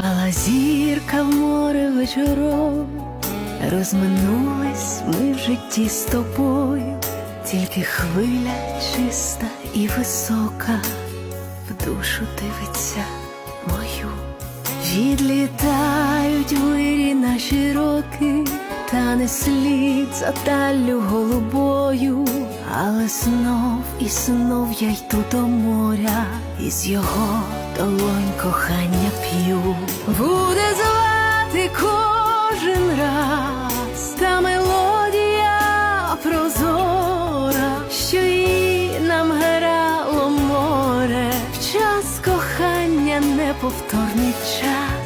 Впала зірка в море вечором, розминулись ми в житті з тобою, тільки хвиля чиста і висока, в душу дивиться мою. Відлітають вирі наші роки, та не слід за таллю голубою, але знов і знов я йду до моря, і з його долонь кохання п'ю, буде звати кожен раз та мелодія прозора, що і нам грало море, в час кохання неповторний час.